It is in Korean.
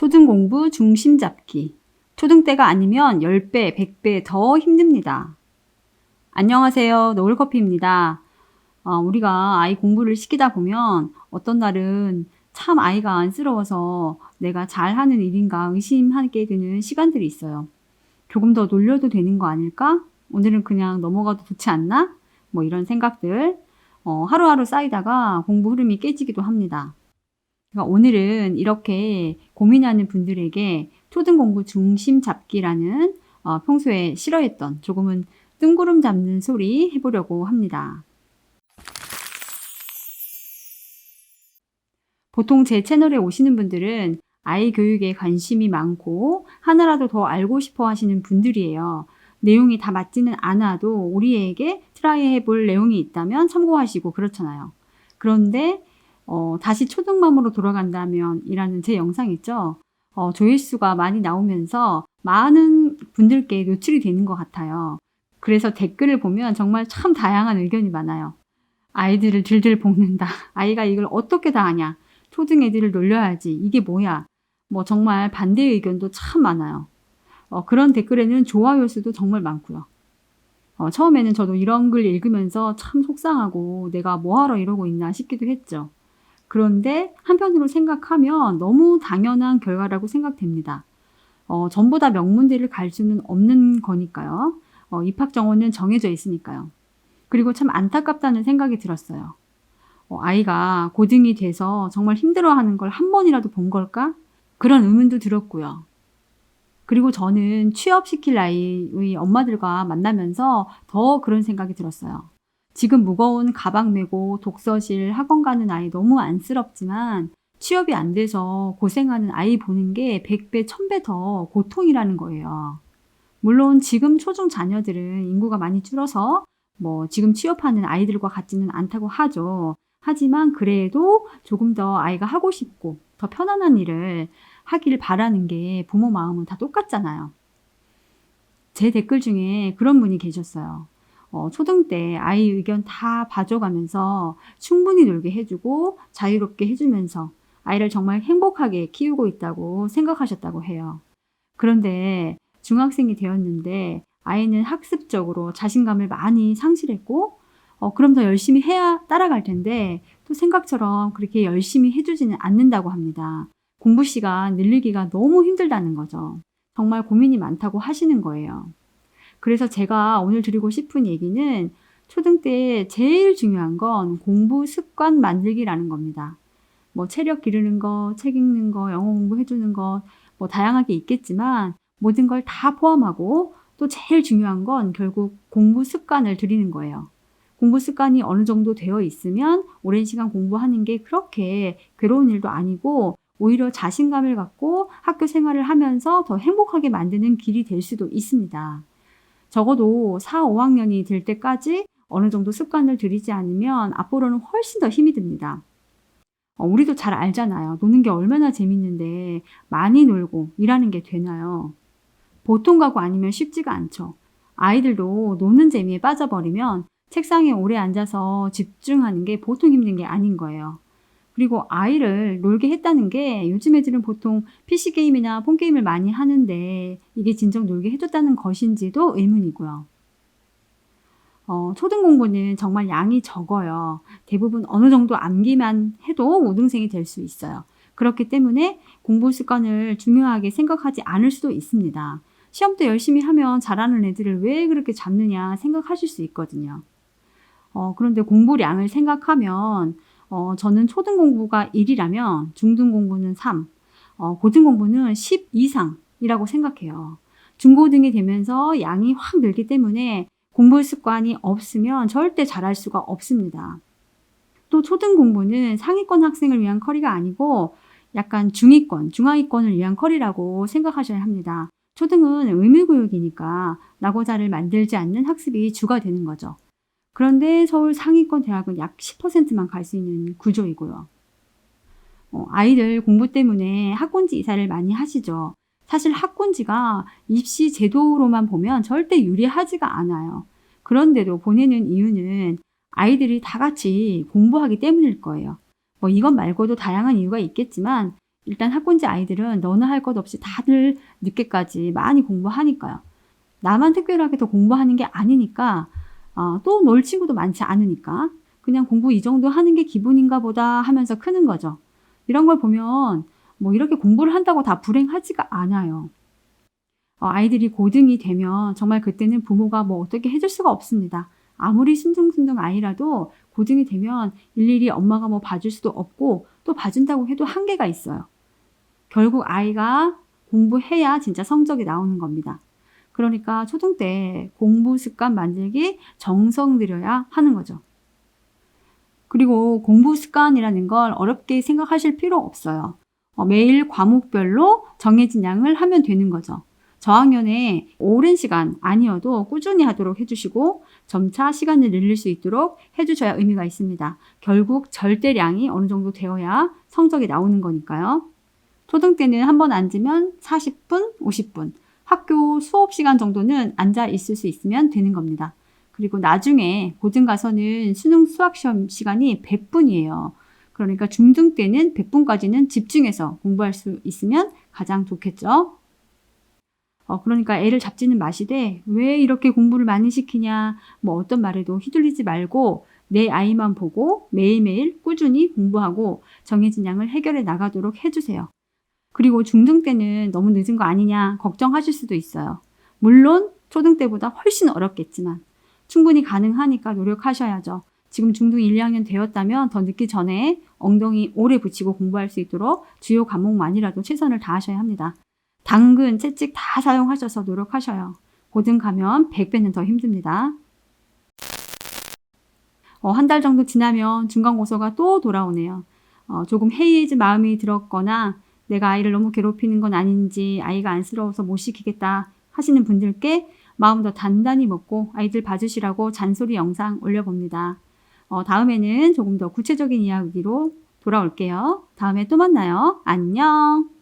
초등 공부 중심 잡기. 초등 때가 아니면 10배, 100배 더 힘듭니다. 안녕하세요. 노을커피입니다. 어, 우리가 아이 공부를 시키다 보면 어떤 날은 참 아이가 안쓰러워서 내가 잘하는 일인가 의심하게 되는 시간들이 있어요. 조금 더 놀려도 되는 거 아닐까? 오늘은 그냥 넘어가도 좋지 않나? 뭐 이런 생각들. 어, 하루하루 쌓이다가 공부 흐름이 깨지기도 합니다. 그러니까 오늘은 이렇게 고민하는 분들에게 초등 공부 중심 잡기라는 어, 평소에 싫어했던 조금은 뜬구름 잡는 소리 해보려고 합니다. 보통 제 채널에 오시는 분들은 아이 교육에 관심이 많고 하나라도 더 알고 싶어 하시는 분들이에요. 내용이 다 맞지는 않아도 우리에게 트라이 해볼 내용이 있다면 참고하시고 그렇잖아요. 그런데 어, 다시 초등맘으로 돌아간다면 이라는 제 영상 있죠. 어, 조회수가 많이 나오면서 많은 분들께 노출이 되는 것 같아요. 그래서 댓글을 보면 정말 참 다양한 의견이 많아요. 아이들을 들들 볶는다. 아이가 이걸 어떻게 다 하냐. 초등 애들을 놀려야지. 이게 뭐야. 뭐 정말 반대 의견도 참 많아요. 어, 그런 댓글에는 좋아요 수도 정말 많고요. 어, 처음에는 저도 이런 글 읽으면서 참 속상하고 내가 뭐하러 이러고 있나 싶기도 했죠. 그런데 한편으로 생각하면 너무 당연한 결과라고 생각됩니다. 어, 전부 다 명문대를 갈 수는 없는 거니까요. 어, 입학 정원은 정해져 있으니까요. 그리고 참 안타깝다는 생각이 들었어요. 어, 아이가 고등이 돼서 정말 힘들어하는 걸 한 번이라도 본 걸까? 그런 의문도 들었고요. 그리고 저는 취업시킬 나이의 엄마들과 만나면서 더 그런 생각이 들었어요. 지금 무거운 가방 메고 독서실 학원 가는 아이 너무 안쓰럽지만 취업이 안 돼서 고생하는 아이 보는 게 100배, 1000배 더 고통이라는 거예요. 물론 지금 초중 자녀들은 인구가 많이 줄어서 뭐 지금 취업하는 아이들과 같지는 않다고 하죠. 하지만 그래도 조금 더 아이가 하고 싶고 더 편안한 일을 하길 바라는 게 부모 마음은 다 똑같잖아요. 제 댓글 중에 그런 분이 계셨어요. 어, 초등 때 아이 의견 다 봐줘가면서 충분히 놀게 해주고 자유롭게 해주면서 아이를 정말 행복하게 키우고 있다고 생각하셨다고 해요. 그런데 중학생이 되었는데 아이는 학습적으로 자신감을 많이 상실했고 어, 그럼 더 열심히 해야 따라갈 텐데 또 생각처럼 그렇게 열심히 해주지는 않는다고 합니다. 공부 시간 늘리기가 너무 힘들다는 거죠. 정말 고민이 많다고 하시는 거예요. 그래서 제가 오늘 드리고 싶은 얘기는 초등 때 제일 중요한 건 공부 습관 만들기라는 겁니다. 뭐 체력 기르는 거, 책 읽는 거, 영어 공부 해주는 거, 뭐 다양하게 있겠지만 모든 걸 다 포함하고 또 제일 중요한 건 결국 공부 습관을 들이는 거예요. 공부 습관이 어느 정도 되어 있으면 오랜 시간 공부하는 게 그렇게 괴로운 일도 아니고 오히려 자신감을 갖고 학교 생활을 하면서 더 행복하게 만드는 길이 될 수도 있습니다. 적어도 4, 5학년이 될 때까지 어느 정도 습관을 들이지 않으면 앞으로는 훨씬 더 힘이 듭니다. 어, 우리도 잘 알잖아요. 노는 게 얼마나 재밌는데 많이 놀고 일하는 게 되나요? 보통 가구 아니면 쉽지가 않죠. 아이들도 노는 재미에 빠져버리면 책상에 오래 앉아서 집중하는 게 보통 힘든 게 아닌 거예요. 그리고 아이를 놀게 했다는 게 요즘 애들은 보통 PC게임이나 폰 게임을 많이 하는데 이게 진정 놀게 해줬다는 것인지도 의문이고요. 어, 초등 공부는 정말 양이 적어요. 대부분 어느 정도 암기만 해도 5등생이 될 수 있어요. 그렇기 때문에 공부 습관을 중요하게 생각하지 않을 수도 있습니다. 시험 때 열심히 하면 잘하는 애들을 왜 그렇게 잡느냐 생각하실 수 있거든요. 어, 그런데 공부량을 생각하면 어, 저는 초등 공부가 1이라면 중등 공부는 3, 어, 고등 공부는 10 이상이라고 생각해요. 중고등이 되면서 양이 확 늘기 때문에 공부 습관이 없으면 절대 잘할 수가 없습니다. 또 초등 공부는 상위권 학생을 위한 커리가 아니고 약간 중위권, 중하위권을 위한 커리라고 생각하셔야 합니다. 초등은 의무교육이니까 나고자를 만들지 않는 학습이 주가 되는 거죠. 그런데 서울 상위권 대학은 약 10%만 갈 수 있는 구조이고요. 어, 아이들 공부 때문에 학군지 이사를 많이 하시죠. 사실 학군지가 입시 제도로만 보면 절대 유리하지가 않아요. 그런데도 보내는 이유는 아이들이 다 같이 공부하기 때문일 거예요. 뭐 이것 말고도 다양한 이유가 있겠지만 일단 학군지 아이들은 너나 할 것 없이 다들 늦게까지 많이 공부하니까요. 나만 특별하게 더 공부하는 게 아니니까 어, 또놀 친구도 많지 않으니까 그냥 공부 이 정도 하는 게 기본인가 보다 하면서 크는 거죠. 이런 걸 보면 뭐 이렇게 공부를 한다고 다 불행하지가 않아요. 어, 아이들이 고등이 되면 정말 그때는 부모가 뭐 어떻게 해줄 수가 없습니다. 아무리 순둥순둥 아이라도 고등이 되면 일일이 엄마가 뭐 봐줄 수도 없고 또 봐준다고 해도 한계가 있어요. 결국 아이가 공부해야 진짜 성적이 나오는 겁니다. 그러니까 초등 때 공부 습관 만들기 정성 들여야 하는 거죠. 그리고 공부 습관이라는 걸 어렵게 생각하실 필요 없어요. 어, 매일 과목별로 정해진 양을 하면 되는 거죠. 저학년에 오랜 시간 아니어도 꾸준히 하도록 해주시고 점차 시간을 늘릴 수 있도록 해주셔야 의미가 있습니다. 결국 절대량이 어느 정도 되어야 성적이 나오는 거니까요. 초등 때는 한 번 앉으면 40분, 50분, 학교 수업 시간 정도는 앉아 있을 수 있으면 되는 겁니다. 그리고 나중에 고등 가서는 수능 수학 시험 시간이 100분이에요. 그러니까 중등 때는 100분까지는 집중해서 공부할 수 있으면 가장 좋겠죠. 어, 그러니까 애를 잡지는 마시되 왜 이렇게 공부를 많이 시키냐 뭐 어떤 말에도 휘둘리지 말고 내 아이만 보고 매일매일 꾸준히 공부하고 정해진 양을 해결해 나가도록 해주세요. 그리고 중등 때는 너무 늦은 거 아니냐 걱정하실 수도 있어요. 물론 초등 때보다 훨씬 어렵겠지만 충분히 가능하니까 노력하셔야죠. 지금 중등 1, 2학년 되었다면 더 늦기 전에 엉덩이 오래 붙이고 공부할 수 있도록 주요 과목만이라도 최선을 다하셔야 합니다. 당근, 채찍 다 사용하셔서 노력하셔요. 고등 가면 100배는 더 힘듭니다. 어, 한 달 정도 지나면 중간고소가 또 돌아오네요. 어, 조금 해이해진 마음이 들었거나 내가 아이를 너무 괴롭히는 건 아닌지 아이가 안쓰러워서 못 시키겠다 하시는 분들께 마음 더 단단히 먹고 아이들 봐주시라고 잔소리 영상 올려봅니다. 어, 다음에는 조금 더 구체적인 이야기로 돌아올게요. 다음에 또 만나요. 안녕!